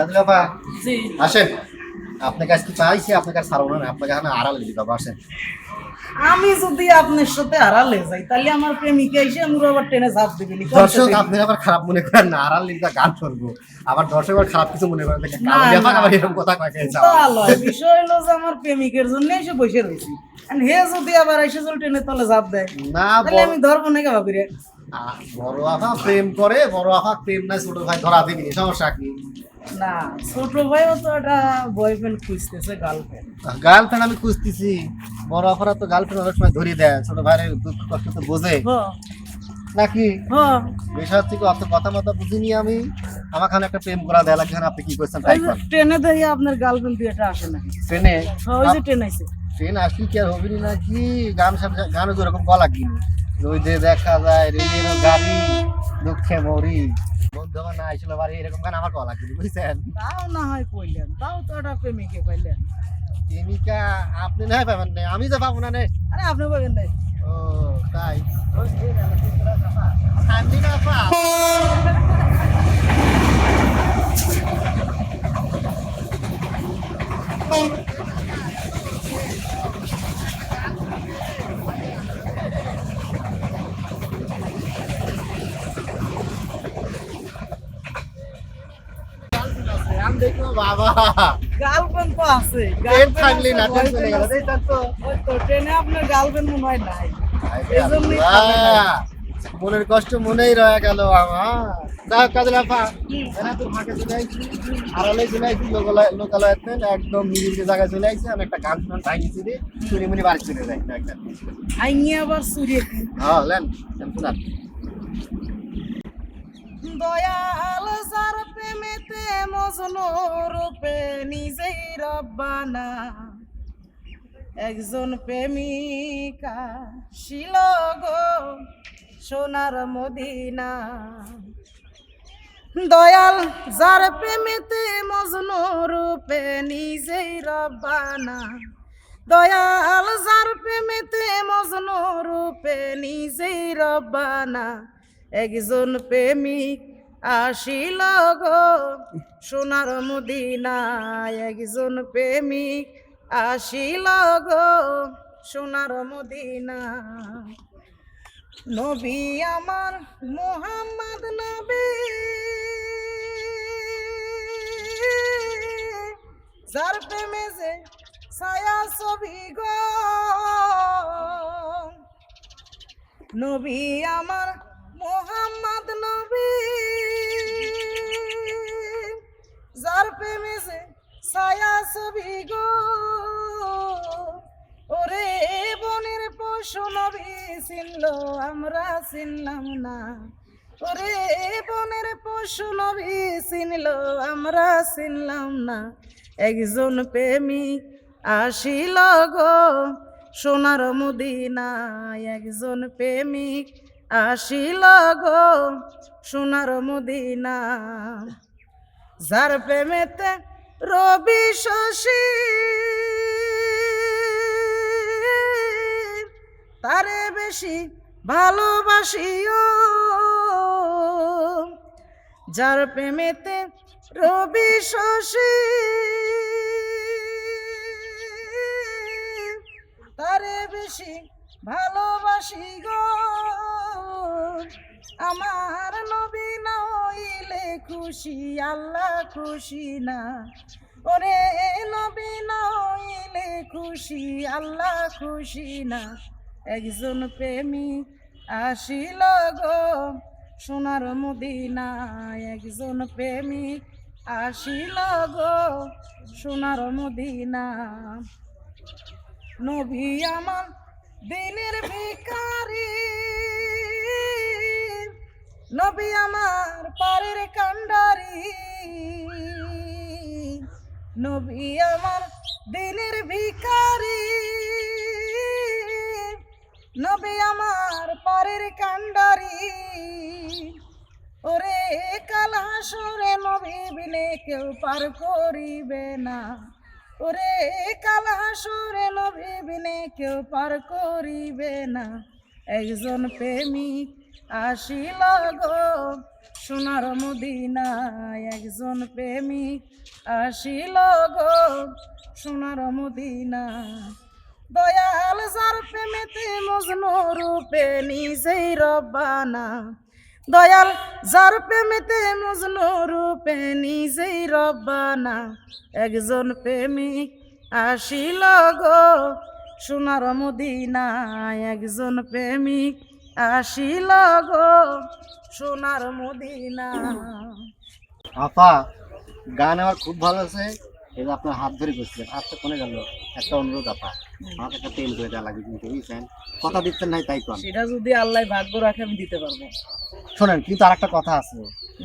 কাজলা আসেন। আপনাকে আজকে চাইছি আপনাকে আর ছাড়বো না আপনাকে এখানে আড়াল হবে আসেন। আমি যদি আপনার সাথে আড়ালে যাই তাহলে আমার প্রেমিকা এসে মুর আবার টেনে ঝাঁপ দিবি দর্শক আপনি আবার খারাপ মনে করেন না আড়াল দিতে গান শুনব। আবার দর্শক আবার খারাপ কিছু মনে করেন। আবার এরকম কথা বিষয় হলো যে আমার প্রেমিকের জন্য এসে বসে রয়েছি। হে যদি আবার এসে চল টেনে তলে ঝাঁপ দেয় না আমি ধরবো নাকি ভাবি রে বড় আফা প্রেম করে বড় আফা প্রেম নাই ছোট ভাই ধরা দিবি সমস্যা কি? না ছোট ভাইও তো একটা বয়ফ্রেন্ড খুঁজতেছে গার্লফ্রেন্ড গার্লফ্রেন্ড আমি খুঁজতেছি। বড় আফারা তো গার্লফ্রেন্ড অনেক সময় ধরিয়ে দেয় ছোট ভাইয়ের দুঃখ কষ্ট তো বোঝে। নাকি? বিষয় থেকে অত কথা মতো বুঝিনি আমি। আমার খানে একটা প্রেম করা দেয় লাগে আপনি কি করছেন তাই ট্রেনে দেখি আপনার গার্লফ্রেন্ড বিয়েটা আসে না ট্রেনে ওই যে ট্রেন আইছে। ট্রেন আসলি কি আর হবি নাকি? গান সামনে গানও তো এরকম গলা কিনি। ওই যে দেখা যায় রেলের গাড়ি দুঃখে মরি। বন্ধু আমার না আসলে বাড়ি এরকম গান আমার গলা কিনি বুঝছেন? তাও না হয় কইলেন তাও তো একটা প্রেমিকে পাইলেন প্রেমিকা আপনি না পাবেন না আমি তো পাবো না নে। আরে আপনি বলেন নাই ও তাই। শান্তি না পা বাবা। গার্লফ্রেন্ড তো আছে। ট্রেন থাকলি না ট্রেন গেল। আছে। তো ওই তো ট্রেনে আপনার গার্লফ্রেন্ড মনে হয় নাই। এজন্যই মনের কষ্ট মনেই রয়ে গেল আমার যাক কাজে লাফা এরা তো ফাঁকে চলে আইছি। আড়ালে চলে আইছি লোকালয় একদম নিরিবিলি জায়গায় চলে আইছি। আমি একটা গান শুনান টাইনিছি রে। শুনি মুনি বাড়ি চলে যাই একটা। আবার সুরিয়ে হ্যাঁ লেন লেন শুনান। দয়াল প্রেমেতে মজনু রূপে নিজেই রব্বানা একজন প্রেমিকা শিল গো সোনার মদিনা। দয়াল যার প্রেমেতে মজনু রূপে নিজেই রব্বানা দয়াল যার প্রেমেতে মজনু রূপে নিজেই রব্বানা একজন প্রেমিক আসিল গো সোনার মদিনায় একজন প্রেমিক আসিল গো সোনার মদিনা নবী আমার মোহাম্মদ নবী। যার প্রেমে যে ছায়া ছবি গো। নবী আমার গো। ওরে বনের পশু নবী চিনল আমরা চিনলাম না। ওরে বনের পশু নবী চিনল আমরা চিনলাম না। একজন প্রেমিক আসিল গো সোনার মদিনায়। একজন প্রেমিক আসিল গো সোনার মদিনা যার প্রেমেতে রবি শশী। তারে বেশি ভালোবাসিও। যার প্রেমেতে রবি শশী। তারে বেশি ভালোবাসি গো। আমার নবী না হইলে খুশি, আল্লাহ খুশি না। ওরে নবী না হইলে খুশি, আল্লাহ খুশি না। একজন প্রেমী আসিল গো সোনার মদিনায়। একজন প্রেমিক আসিল গো সোনার মদিনা। নবী আমার দিনের ভিকারি নবী আমার পারের কান্ডারি। নবী আমার দিনের ভিকারি নবী আমার পারের কান্ডারি। ওরে কালা সরে নবী বিনে কেউ পার করিবে না। ওরে কালা সরে নবী বিনে কেউ পার করিবে না। একজন প্রেমিক আসিল গো সোনার মদিনায়, একজন প্রেমিক আসিল গো সোনার মদিনা দয়াল যার প্রেমেতে মজনু রূপে নিজেই রব্বানা দয়াল যার প্রেমেতে মজনু রূপে নিজেই রব্বানা একজন প্রেমিক আসিল গো। সোনার মদিনায় একজন প্রেমিক আসিল গো। সোনার মদিনা। আপা গান আমার খুব ভালো আছে এই যে আপনার হাত ধরে বসছিলেন হাতটা কোনে গেল। একটা অনুরোধ আপা আমাকে একটা তেল করে দেওয়া লাগবে কিন্তু বুঝছেন? কথা দিচ্ছেন নাই তাই কন সেটা যদি আল্লাহ ভাগ্য রাখে আমি দিতে পারব। শোনেন কিন্তু আর একটা কথা আছে।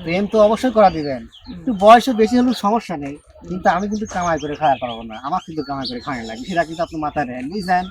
প্রেম তো অবশ্যই করা দিবেন। একটু বয়সে বেশি হলেও সমস্যা নেই কিন্তু আমি কিন্তু কামাই করে খাওয়া পারব না। আমার কিন্তু কামাই করে খাওয়া লাগে। সেটা কিন্তু আপনি মাথায় নেন। বুঝছেন